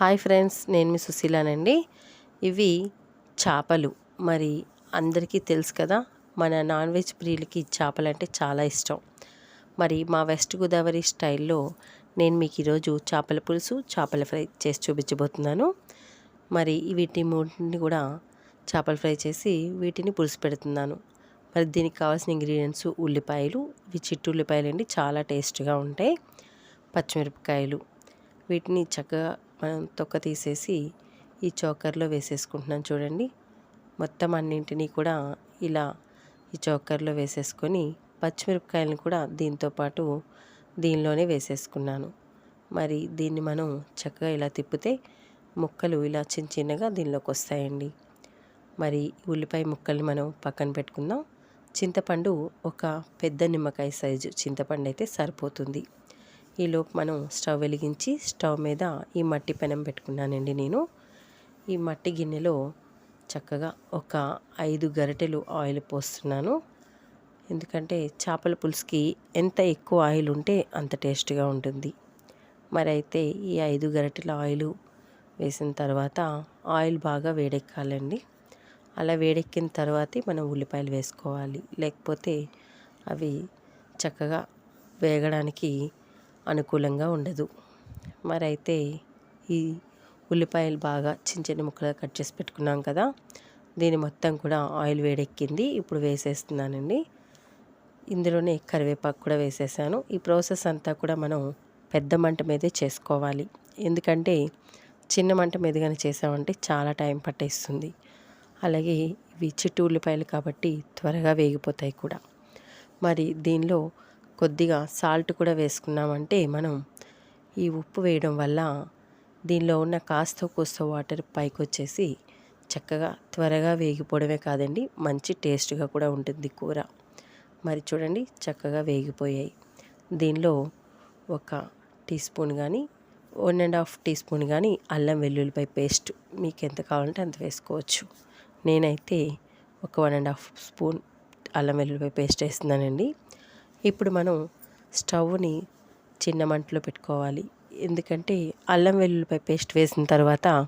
Hi friends నేను మీ సుశీలానండి. ఇవి చేపలు. మరి అందరికీ తెలుసు కదా మన నాన్ వెజ్ ప్రియులకి చేపలు అంటే చాలా ఇష్టం. మరి మా వెస్ట్ గోదావరి స్టైల్లో నేను మీకు ఈరోజు చేపల పులుసు చేపల ఫ్రై చేసి చూపించబోతున్నాను. మరి వీటి మూడింటిని కూడా చేపల ఫ్రై చేసి వీటిని పులుసు పెడుతున్నాను. మరి దీనికి కావాల్సిన ఇంగ్రీడియంట్స్ ఉల్లిపాయలు ఇవి చిట్టు ఉల్లిపాయలు అండి చాలా టేస్ట్గా ఉంటాయి. పచ్చిమిరపకాయలు వీటిని చక్కగా తొక్క తీసేసి ఈ చోకర్లో వేసేసుకుంటున్నాను చూడండి. మొత్తం అన్నింటినీ కూడా ఇలా ఈ చోకర్లో వేసేసుకొని పచ్చిమిరపకాయలను కూడా దీంతో పాటు దీనిలోనే వేసేసుకున్నాను. మరి దీన్ని మనం చక్కగా ఇలా తిప్పితే ముక్కలు ఇలా చిన్న చిన్నగా దీనిలోకి వస్తాయండి. మరి ఉల్లిపాయ ముక్కల్ని మనం పక్కన పెట్టుకుందాం. చింతపండు ఒక పెద్ద నిమ్మకాయ సైజు చింతపండు అయితే సరిపోతుంది. ఈలోపు మనం స్టవ్ వెలిగించి స్టవ్ మీద ఈ మట్టి పెనం పెట్టుకున్నానండి నేను. ఈ మట్టి గిన్నెలో చక్కగా ఒక ఐదు గరిటెలు ఆయిల్ పోస్తున్నాను. ఎందుకంటే చేపల పులుసుకి ఎంత ఎక్కువ ఆయిల్ ఉంటే అంత టేస్ట్గా ఉంటుంది. మరి అయితే ఈ ఐదు గరిటెల ఆయిల్ వేసిన తర్వాత ఆయిల్ బాగా వేడెక్కాలండి. అలా వేడెక్కిన తర్వాతే మనం ఉల్లిపాయలు వేసుకోవాలి. లేకపోతే అవి చక్కగా వేగడానికి అనుకూలంగా ఉండదు. మరి అయితే ఈ ఉల్లిపాయలు బాగా చిన్న చిన్న ముక్కలుగా కట్ చేసి పెట్టుకున్నాం కదా దీని మొత్తం కూడా ఆయిల్ వేడెక్కింది. ఇప్పుడు వేసేస్తున్నానండి. ఇందులోనే కరివేపాకు కూడా వేసేసాను. ఈ ప్రాసెస్ అంతా కూడా మనం పెద్ద మంట మీదే చేసుకోవాలి. ఎందుకంటే చిన్న మంట మీద కానీ చేసామంటే చాలా టైం పట్టేస్తుంది. అలాగే ఇవి చిట్టు ఉల్లిపాయలు కాబట్టి త్వరగా వేగిపోతాయి కూడా. మరి దీనిలో కొద్దిగా సాల్ట్ కూడా వేసుకున్నామంటే మనం ఈ ఉప్పు వేయడం వల్ల దీనిలో ఉన్న కాస్త కూస్త వాటర్ పైకి వచ్చేసి చక్కగా త్వరగా వేగిపోవడమే కాదండి మంచి టేస్ట్గా కూడా ఉంటుంది కూర. మరి చూడండి చక్కగా వేగిపోయాయి. దీనిలో ఒక టీ స్పూన్ కానీ one and half teaspoon కానీ అల్లం వెల్లుల్లిపై పేస్ట్ మీకు ఎంత కావాలంటే అంత వేసుకోవచ్చు. నేనైతే ఒక వన్ అండ్ హాఫ్ స్పూన్ అల్లం వెల్లుల్లిపై పేస్ట్ వేస్తున్నానండి. ఇప్పుడు మనం స్టవ్ని చిన్న మంటలో పెట్టుకోవాలి. ఎందుకంటే అల్లం వెల్లుల్లిపై పేస్ట్ వేసిన తర్వాత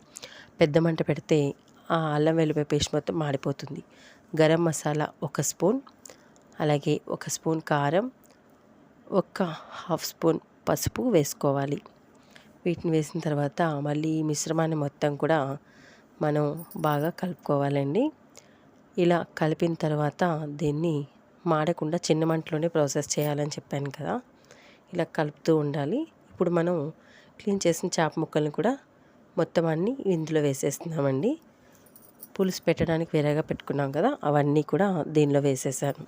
పెద్ద మంట పెడితే ఆ అల్లం వెల్లుల్లిపై పేస్ట్ మొత్తం మాడిపోతుంది. గరం మసాలా ఒక స్పూన్ అలాగే ఒక స్పూన్ కారం ఒక హాఫ్ స్పూన్ పసుపు వేసుకోవాలి. వీటిని వేసిన తర్వాత మళ్ళీ ఈ మిశ్రమాన్ని మొత్తం కూడా మనం బాగా కలుపుకోవాలండి. ఇలా కలిపిన తర్వాత దీన్ని మాడకుండా చిన్న మంటలోనే ప్రాసెస్ చేయాలని చెప్పాను కదా. ఇలా కలుపుతూ ఉండాలి. ఇప్పుడు మనం క్లీన్ చేసిన చేప ముక్కల్ని కూడా మొత్తం అన్నీ ఇందులో వేసేస్తున్నామండి. పులుసు పెట్టడానికి వేరేగా పెట్టుకున్నాం కదా అవన్నీ కూడా దీనిలో వేసేసాను.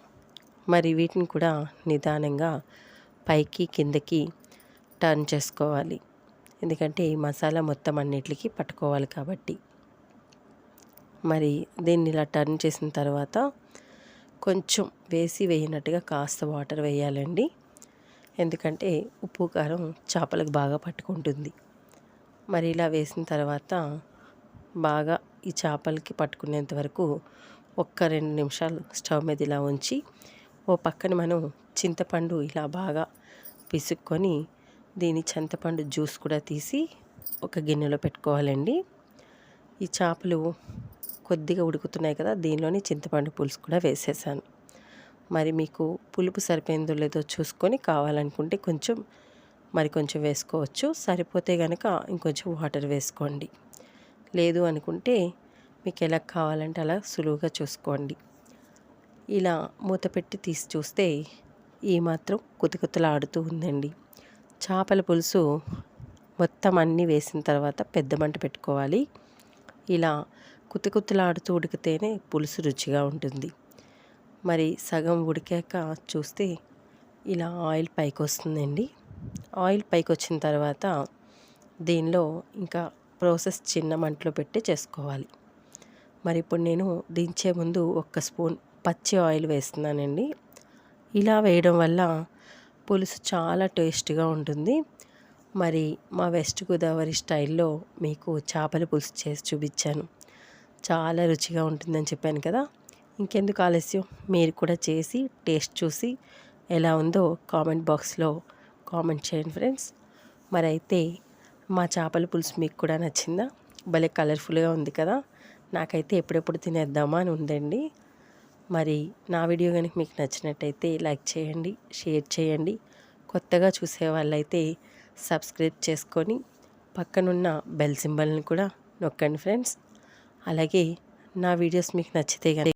మరి వీటిని కూడా నిదానంగా పైకి కిందకి టర్న్ చేసుకోవాలి. ఎందుకంటే ఈ మసాలా మొత్తం అన్నిటికీ పట్టుకోవాలి కాబట్టి. మరి దీన్ని ఇలా టర్న్ చేసిన తర్వాత కొంచెం వేసి వేయనట్టుగా కాస్త వాటర్ వేయాలండి. ఎందుకంటే ఉప్పు కారం చేపలకు బాగా పట్టుకుంటుంది. మరి ఇలా వేసిన తర్వాత బాగా ఈ చేపలకి పట్టుకునేంత వరకు ఒక్క రెండు నిమిషాలు స్టవ్ మీద ఇలా ఉంచి ఓ పక్కన మనం చింతపండు ఇలా బాగా పిసుక్కొని దీని చింతపండు జ్యూస్ కూడా తీసి ఒక గిన్నెలో పెట్టుకోవాలండి. ఈ చేపలు కొద్దిగా ఉడుకుతున్నాయి కదా దీనిలోని చింతపండు పులుసు కూడా వేసేసాను. మరి మీకు పులుపు సరిపోయిందో లేదో చూసుకొని కావాలనుకుంటే కొంచెం మరి కొంచెం వేసుకోవచ్చు. సరిపోతే కనుక ఇంకొంచెం వాటర్ వేసుకోండి. లేదు అనుకుంటే మీకు ఎలా కావాలంటే అలా సులువుగా చూసుకోండి. ఇలా మూత పెట్టి తీసి చూస్తే ఈ మాత్రం కుతకుతలాడుతూ ఉందండి. చేపల పులుసు మొత్తం అన్నీ వేసిన తర్వాత పెద్ద మంట పెట్టుకోవాలి. ఇలా కుతకుతలాడుతూ ఉడికితేనే పులుసు రుచిగా ఉంటుంది. మరి సగం ఉడికాక చూస్తే ఇలా ఆయిల్ పైకి వస్తుందండి ఆయిల్ పైకి వచ్చిన తర్వాత దీనిలో ఇంకా ప్రాసెస్ చిన్న మంటలో పెట్టి చేసుకోవాలి. మరి ఇప్పుడు నేను దించే ముందు ఒక్క స్పూన్ పచ్చి ఆయిల్ వేస్తున్నానండి. ఇలా వేయడం వల్ల పులుసు చాలా టేస్ట్గా ఉంటుంది. మరి మా వెస్ట్ గోదావరి స్టైల్లో మీకు చేపల పులుసు చేసి చూపించాను. చాలా రుచిగా ఉంటుందని చెప్పాను కదా. ఇంకెందుకు ఆలస్యం? మీరు కూడా చేసి టేస్ట్ చూసి ఎలా ఉందో కామెంట్ బాక్స్లో కామెంట్ చేయండి ఫ్రెండ్స్. మరి అయితే మా చేపల పులుసు మీకు కూడా నచ్చిందా? భలే కలర్ఫుల్గా ఉంది కదా. నాకైతే ఎప్పుడెప్పుడు తినేద్దామా అని ఉందండి. మరి నా వీడియో కనుక మీకు నచ్చినట్టయితే లైక్ చేయండి షేర్ చేయండి. కొత్తగా చూసే వాళ్ళైతే సబ్స్క్రైబ్ చేసుకొని పక్కనున్న బెల్ సింబల్ని కూడా నొక్కండి ఫ్రెండ్స్. అలాగే నా వీడియోస్ మీకు నచ్చితే కనుక